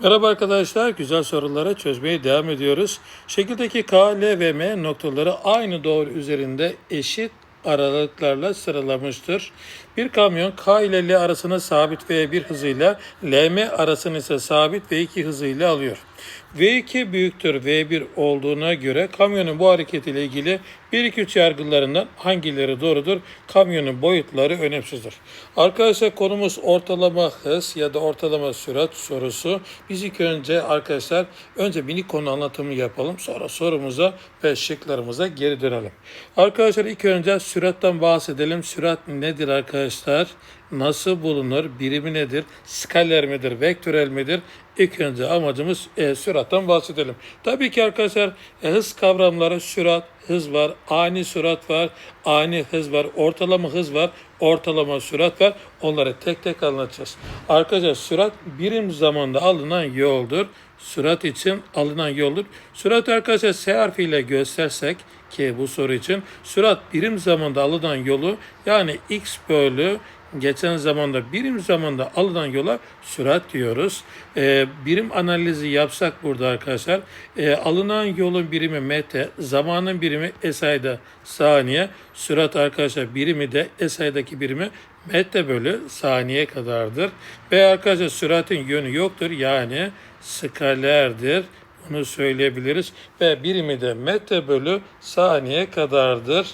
Merhaba arkadaşlar, güzel sorulara çözmeye devam ediyoruz. Şekildeki K, L ve M noktaları aynı doğru üzerinde eşit aralıklarla sıralanmıştır. Bir kamyon K ile L arasını sabit V1 hızıyla, LM arasını ise sabit V2 hızıyla alıyor. V2 büyüktür V1 olduğuna göre kamyonun bu hareketiyle ilgili 1-2-3 yargılarından hangileri doğrudur? Kamyonun boyutları önemsizdir. Arkadaşlar konumuz ortalama hız ya da ortalama sürat sorusu. Biz ilk önce arkadaşlar önce minik konu anlatımı yapalım. Sonra sorumuza ve şıklarımıza geri dönelim. Arkadaşlar ilk önce sürattan bahsedelim. Sürat nedir arkadaşlar? Nasıl bulunur? Birimi nedir? Skaler midir? Vektörel midir? İlk önce amacımız e, sürattan bahsedelim. Tabii ki arkadaşlar e, hız kavramları sürat, hız var, ani sürat var, ani hız var, ortalama hız var, ortalama sürat var. Onları tek tek anlatacağız. Arkadaşlar sürat birim zamanda alınan yoldur. Sürat için alınan yoldur. Sürat arkadaşlar S harfiyle göstersek ki bu soru için sürat birim zamanda alınan yolu yani x bölü geçen zamanda birim zamanda alınan yola sürat diyoruz. Ee, birim analizi yapsak burada arkadaşlar e, alınan yolun birimi metre, zamanın birimi esayda saniye, sürat arkadaşlar birimi de esaydaki birimi metre bölü saniye kadardır. Ve arkadaşlar süratin yönü yoktur yani skalerdir. Bunu söyleyebiliriz ve birimi de metre bölü saniye kadardır.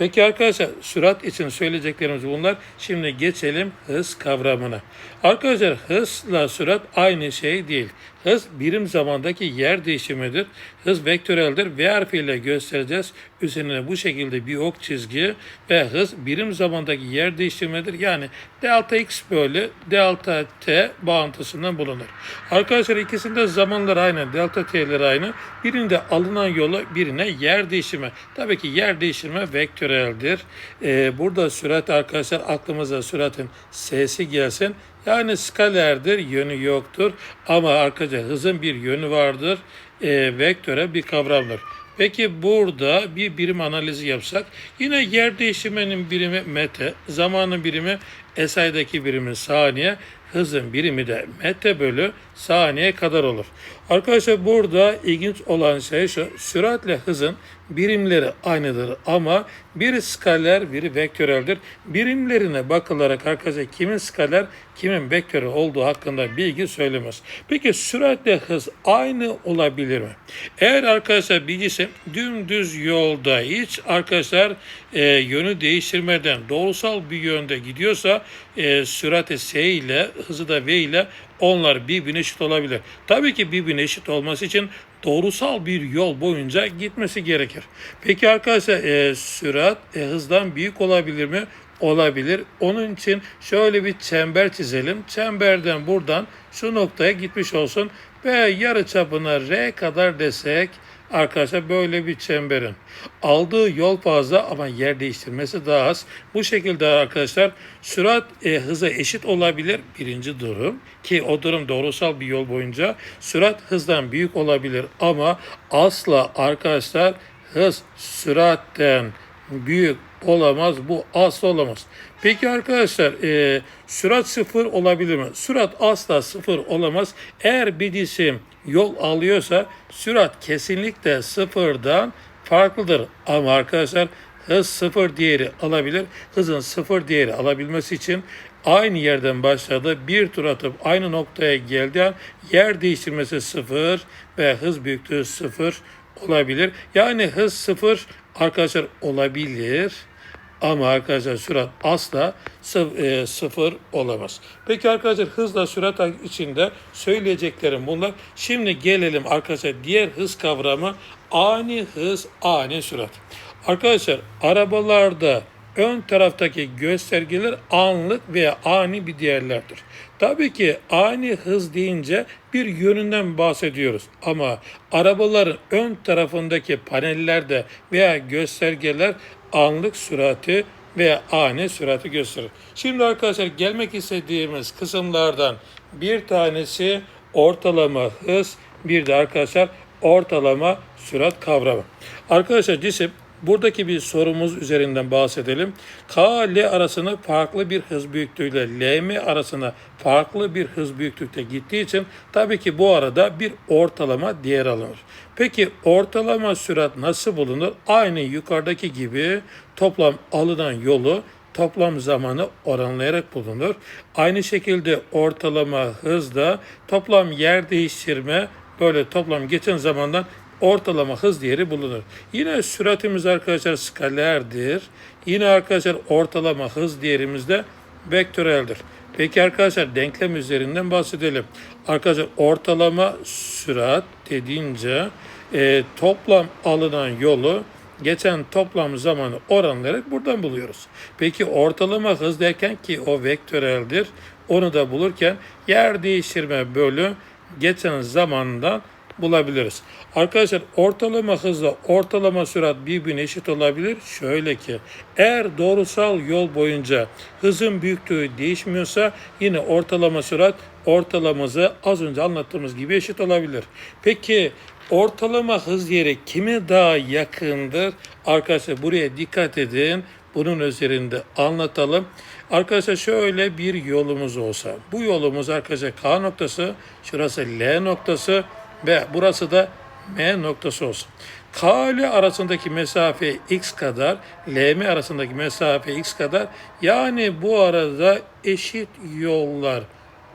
Peki arkadaşlar sürat için söyleyeceklerimiz bunlar. Şimdi geçelim hız kavramına. Arkadaşlar hızla sürat aynı şey değil. Hız birim zamandaki yer değişimidir. Hız vektöreldir. V harfiyle göstereceğiz. Üzerine bu şekilde bir ok çizgi ve hız birim zamandaki yer değişimidir. Yani delta x bölü delta t bağıntısından bulunur. Arkadaşlar ikisinde zamanlar aynı. Delta t'ler aynı. Birinde alınan yolu birine yer değişimi. Tabii ki yer değişimi vektöreldir. Ee, burada sürat arkadaşlar aklımıza süratin s'si gelsin. Yani skalerdir, yönü yoktur. Ama arkadaşlar hızın bir yönü vardır. E, vektöre bir kavramdır. Peki burada bir birim analizi yapsak yine yer değişiminin birimi metre, zamanın birimi SI'daki birimi saniye, hızın birimi de metre bölü saniye kadar olur. Arkadaşlar burada ilginç olan şey şu, süratle hızın birimleri aynıdır ama biri skaler, biri vektöreldir. Birimlerine bakılarak arkadaşlar kimin skaler, kimin vektörel olduğu hakkında bilgi söylemez. Peki süratle hız aynı olabilir mi? Eğer arkadaşlar bir cisim dümdüz yolda hiç arkadaşlar e, yönü değiştirmeden doğrusal bir yönde gidiyorsa e, sürati S ile hızı da V ile onlar birbirine eşit olabilir. Tabii ki birbirine eşit olması için doğrusal bir yol boyunca gitmesi gerekir. Peki arkadaşlar e, sürat e, hızdan büyük olabilir mi? Olabilir. Onun için şöyle bir çember çizelim. Çemberden buradan şu noktaya gitmiş olsun ve yarı çapına R kadar desek Arkadaşlar böyle bir çemberin aldığı yol fazla ama yer değiştirmesi daha az. Bu şekilde arkadaşlar sürat e, hıza eşit olabilir birinci durum ki o durum doğrusal bir yol boyunca sürat hızdan büyük olabilir ama asla arkadaşlar hız süratten büyük olamaz. Bu asla olamaz. Peki arkadaşlar e, sürat sıfır olabilir mi? Sürat asla sıfır olamaz. Eğer bir cisim yol alıyorsa sürat kesinlikle sıfırdan farklıdır. Ama arkadaşlar hız sıfır değeri alabilir. Hızın sıfır değeri alabilmesi için aynı yerden başladı. Bir tur atıp aynı noktaya geldiği yer değiştirmesi sıfır ve hız büyüklüğü sıfır olabilir. Yani hız sıfır arkadaşlar olabilir. Ama arkadaşlar sürat asla e, sıfır olamaz. Peki arkadaşlar hızla sürat içinde söyleyeceklerim bunlar. Şimdi gelelim arkadaşlar diğer hız kavramı ani hız, ani sürat. Arkadaşlar arabalarda ön taraftaki göstergeler anlık veya ani bir değerlerdir. Tabii ki ani hız deyince bir yönünden bahsediyoruz ama arabaların ön tarafındaki panellerde veya göstergeler anlık sürati veya ani sürati gösterir. Şimdi arkadaşlar gelmek istediğimiz kısımlardan bir tanesi ortalama hız, bir de arkadaşlar ortalama sürat kavramı. Arkadaşlar cisim buradaki bir sorumuz üzerinden bahsedelim. K, L arasını farklı bir hız büyüklüğüyle L, M arasına farklı bir hız büyüklükte gittiği için tabii ki bu arada bir ortalama değer alınır. Peki ortalama sürat nasıl bulunur? Aynı yukarıdaki gibi toplam alınan yolu toplam zamanı oranlayarak bulunur. Aynı şekilde ortalama hız da toplam yer değiştirme böyle toplam geçen zamandan ortalama hız değeri bulunur. Yine süratimiz arkadaşlar skalerdir. Yine arkadaşlar ortalama hız değerimiz de vektöreldir. Peki arkadaşlar denklem üzerinden bahsedelim. Arkadaşlar ortalama sürat dediğince e, toplam alınan yolu geçen toplam zamanı oranlayarak buradan buluyoruz. Peki ortalama hız derken ki o vektöreldir. Onu da bulurken yer değiştirme bölü geçen zamandan bulabiliriz. Arkadaşlar ortalama hızla ortalama sürat birbirine eşit olabilir. Şöyle ki eğer doğrusal yol boyunca hızın büyüklüğü değişmiyorsa yine ortalama sürat ortalama hızı az önce anlattığımız gibi eşit olabilir. Peki ortalama hız yeri kime daha yakındır? Arkadaşlar buraya dikkat edin. Bunun üzerinde anlatalım. Arkadaşlar şöyle bir yolumuz olsa. Bu yolumuz arkadaşlar K noktası, şurası L noktası ve burası da M noktası olsun. K ile arasındaki mesafe x kadar, L M arasındaki mesafe x kadar. Yani bu arada eşit yollar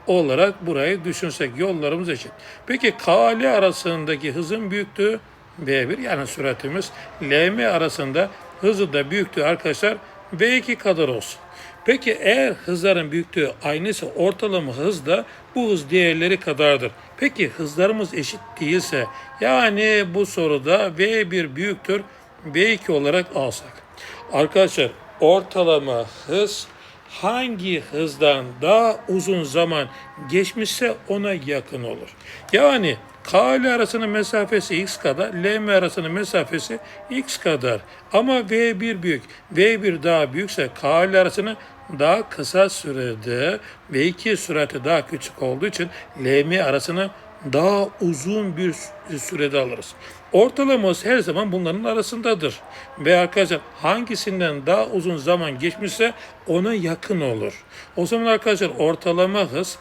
olarak burayı düşünsek yollarımız eşit. Peki K ile arasındaki hızın büyüklüğü V1 yani süratimiz L M arasında hızı da büyüklüğü arkadaşlar V2 kadar olsun. Peki eğer hızların büyüklüğü aynıysa ortalama hız da bu hız değerleri kadardır. Peki hızlarımız eşit değilse yani bu soruda V1 büyüktür V2 olarak alsak. Arkadaşlar ortalama hız hangi hızdan daha uzun zaman geçmişse ona yakın olur. Yani K ile arasının mesafesi x kadar, L M arasının mesafesi x kadar. Ama V1 büyük. V1 daha büyükse K ile arasının daha kısa sürede V2 sürati daha küçük olduğu için L M arasını daha uzun bir sürede alırız. Ortalamamız her zaman bunların arasındadır. Ve arkadaşlar hangisinden daha uzun zaman geçmişse ona yakın olur. O zaman arkadaşlar ortalama hız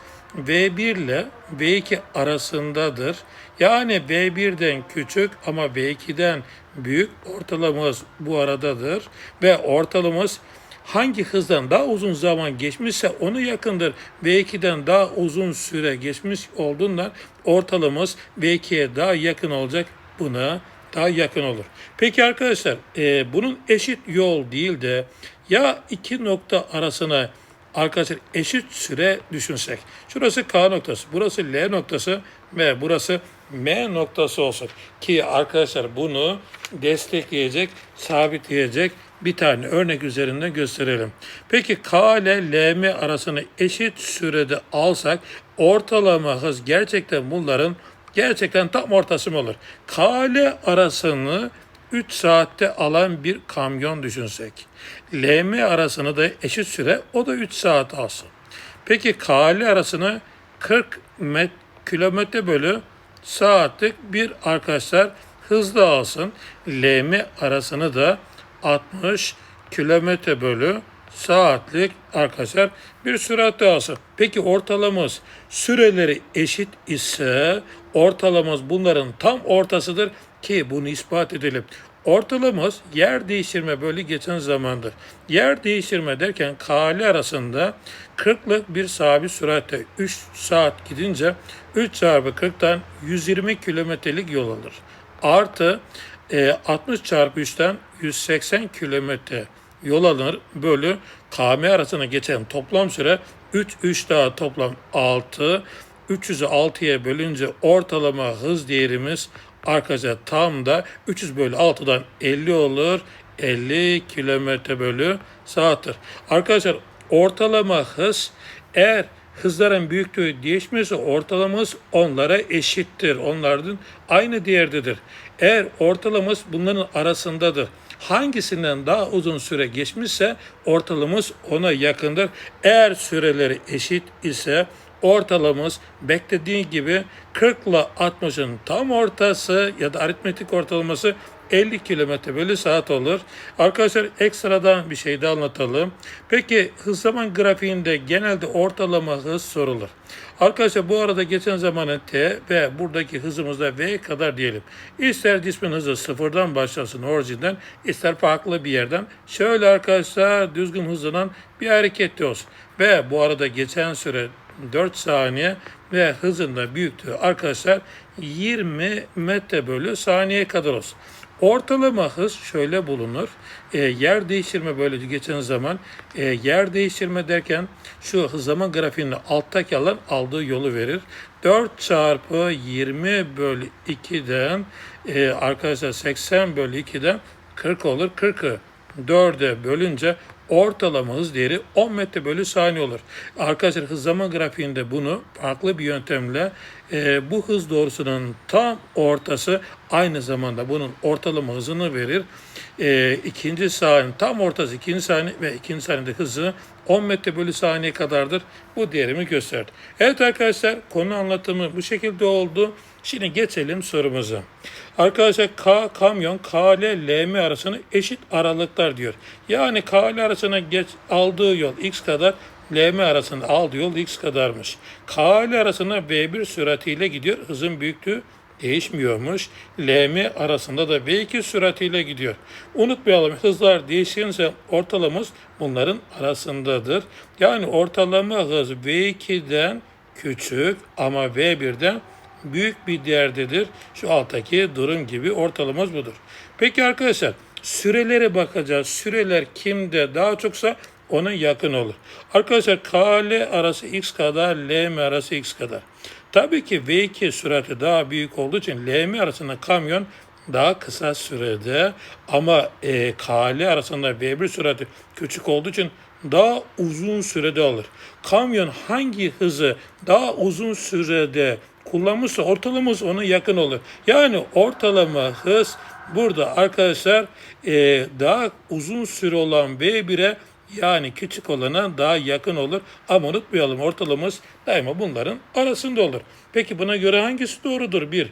V1 ile V2 arasındadır. Yani V1'den küçük ama V2'den büyük ortalamamız bu aradadır. Ve ortalamamız hangi hızdan daha uzun zaman geçmişse onu yakındır. V2'den daha uzun süre geçmiş olduğundan ortalamamız V2'ye daha yakın olacak. Buna daha yakın olur. Peki arkadaşlar e, bunun eşit yol değil de ya iki nokta arasına arkadaşlar eşit süre düşünsek. Şurası K noktası, burası L noktası ve burası M noktası olsun. Ki arkadaşlar bunu destekleyecek, sabitleyecek bir tane örnek üzerinden gösterelim. Peki K ile L M arasını eşit sürede alsak ortalama hız gerçekten bunların gerçekten tam ortası mı olur? K ile arasını 3 saatte alan bir kamyon düşünsek. LM arasını da eşit süre o da 3 saat alsın. Peki KL arasını 40 met, kilometre bölü saatlik bir arkadaşlar hızlı alsın. LM arasını da 60 kilometre bölü saatlik arkadaşlar bir süratle alsın. Peki ortalamamız süreleri eşit ise ortalamamız bunların tam ortasıdır ki bunu ispat edelim. Ortalamamız yer değiştirme bölü geçen zamandır. Yer değiştirme derken KL arasında 40'lık bir sabit süratle 3 saat gidince 3 çarpı 40'tan 120 kilometrelik yol alır. Artı e, 60 çarpı 3'ten 180 kilometre yol alınır. Bölü KM arasında geçen toplam süre 3, 3 daha toplam 6. 300'ü 6'ya bölünce ortalama hız değerimiz arkadaşlar tam da 300 bölü 6'dan 50 olur. 50 kilometre bölü saattir. Arkadaşlar ortalama hız eğer hızların büyüklüğü değişmiyorsa ortalamamız onlara eşittir. Onların aynı değerdedir. Eğer ortalamamız bunların arasındadır. Hangisinden daha uzun süre geçmişse ortalamamız ona yakındır. Eğer süreleri eşit ise ortalamamız beklediği gibi 40 ile 60'ın tam ortası ya da aritmetik ortalaması 50 km bölü saat olur. Arkadaşlar ekstradan bir şey de anlatalım. Peki hız zaman grafiğinde genelde ortalama hız sorulur. Arkadaşlar bu arada geçen zamanın t ve buradaki hızımız da v kadar diyelim. İster cismin hızı sıfırdan başlasın orijinden, ister farklı bir yerden. Şöyle arkadaşlar düzgün hızlanan bir hareketli olsun. Ve bu arada geçen süre 4 saniye ve hızında büyüklüğü arkadaşlar 20 metre bölü saniye kadar olsun. Ortalama hız şöyle bulunur. E, yer değiştirme böyle geçen zaman e, yer değiştirme derken şu zaman grafiğinde alttaki alan aldığı yolu verir. 4 çarpı 20 bölü 2'den e, arkadaşlar 80 bölü 2'den 40 olur. 40'ı 4'e bölünce ortalama hız değeri 10 metre bölü saniye olur. Arkadaşlar hız zaman grafiğinde bunu farklı bir yöntemle e, bu hız doğrusunun tam ortası aynı zamanda bunun ortalama hızını verir. E, ikinci saniye tam ortası ikinci saniye ve ikinci saniyede hızı 10 metre bölü saniye kadardır. Bu değerimi gösterdi. Evet arkadaşlar konu anlatımı bu şekilde oldu. Şimdi geçelim sorumuza. Arkadaşlar K kamyon K ile LM arasını eşit aralıklar diyor. Yani K ile arasına geç, aldığı yol x kadar LM arasında aldığı yol x kadarmış. K ile arasına V1 süratiyle gidiyor. Hızın büyüklüğü değişmiyormuş. LM arasında da V2 süratiyle gidiyor. Unutmayalım hızlar değişirse ortalamamız bunların arasındadır. Yani ortalama hız V2'den küçük ama V1'den büyük bir değerdedir. Şu alttaki durum gibi ortalamamız budur. Peki arkadaşlar sürelere bakacağız. Süreler kimde daha çoksa ona yakın olur. Arkadaşlar KL arası x kadar, LM arası x kadar. Tabii ki V2 sürati daha büyük olduğu için LM arasında kamyon daha kısa sürede ama e, KL arasında V1 sürati küçük olduğu için daha uzun sürede alır. Kamyon hangi hızı daha uzun sürede kullanmışsa ortalamamız ona yakın olur. Yani ortalama hız burada arkadaşlar e, daha uzun süre olan V1'e yani küçük olana daha yakın olur. Ama unutmayalım ortalamamız daima bunların arasında olur. Peki buna göre hangisi doğrudur? Bir,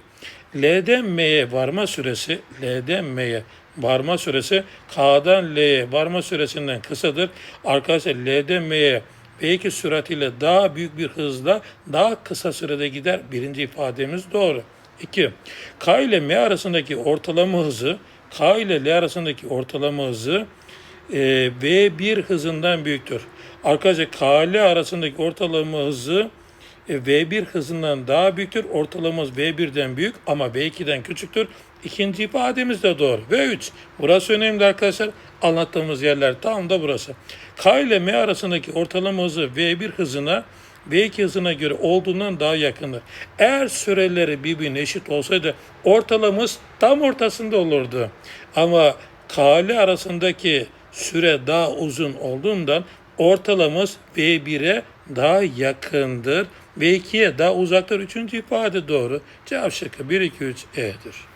L'den M'ye varma süresi, L'den M'ye varma süresi K'dan L'ye varma süresinden kısadır. Arkadaşlar L'den M'ye V2 süratiyle daha büyük bir hızla daha kısa sürede gider. Birinci ifademiz doğru. 2. K ile M arasındaki ortalama hızı K ile L arasındaki ortalama hızı e, V1 hızından büyüktür. Arkadaşlar KL arasındaki ortalama hızı e, V1 hızından daha büyüktür. Ortalamamız V1'den büyük ama V2'den küçüktür. İkinci ifademiz de doğru. V3. Burası önemli arkadaşlar. Anlattığımız yerler tam da burası. K ile M arasındaki ortalama hızı V1 hızına V2 hızına göre olduğundan daha yakındır. Eğer süreleri birbirine eşit olsaydı ortalamamız tam ortasında olurdu. Ama KL arasındaki süre daha uzun olduğundan ortalamamız V1'e daha yakındır. V2'ye daha uzaktır. Üçüncü ifade doğru. Cevap şıkkı 1, 2, 3 E'dir.